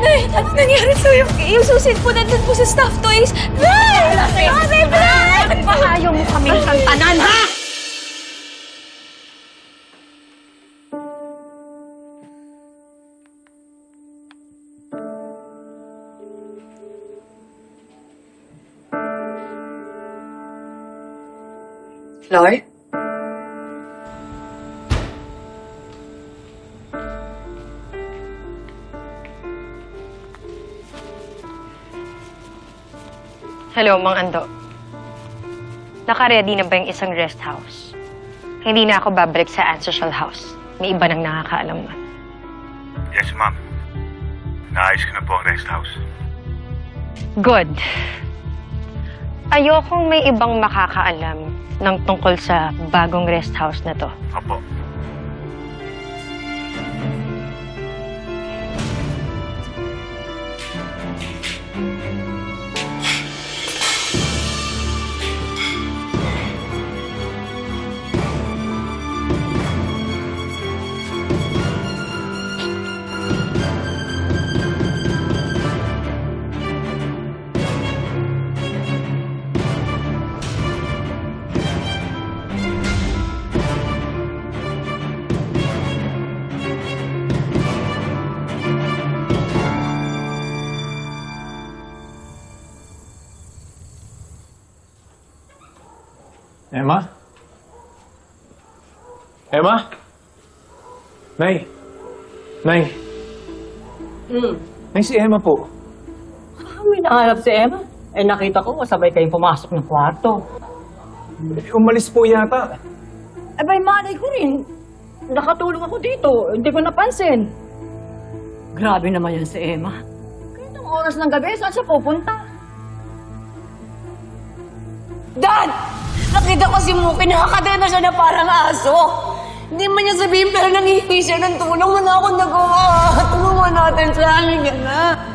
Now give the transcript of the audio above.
Nay, ano nangyari sa'yo? Yung susit po nandun po sa stuffed toys. Nay! Mami, Brad! Ayaw mo kaming santanan, ha? Flor? Hello, Mang Ando. Naka-ready na ba yung isang rest house? Hindi na ako babalik sa ancestral house. May iba nang nakakaalam na. Yes, ma'am. Naayos ko na po ang rest house. Good. Ayokong may ibang makakaalam ng tungkol sa bagong rest house na to. Opo. Emma? Emma? Nay? Nay? Hmm. Nay, si Emma po. May nahanap si Emma. Eh nakita ko, sabay kayong pumasok ng kwarto. Eh, umalis po yata. Eh bay, malay ko rin. Nakatulong ako dito. Hindi ko napansin. Grabe naman yan si Emma. Kahit ang oras ng gabi, saan siya pupunta? Dad! Nakita ko si Muki, nakakadena siya na parang aso. Hindi man niya sabihin pero nangihingi siya ng tulong. Wala akong nagawa. Tulungan natin siya. Halika na.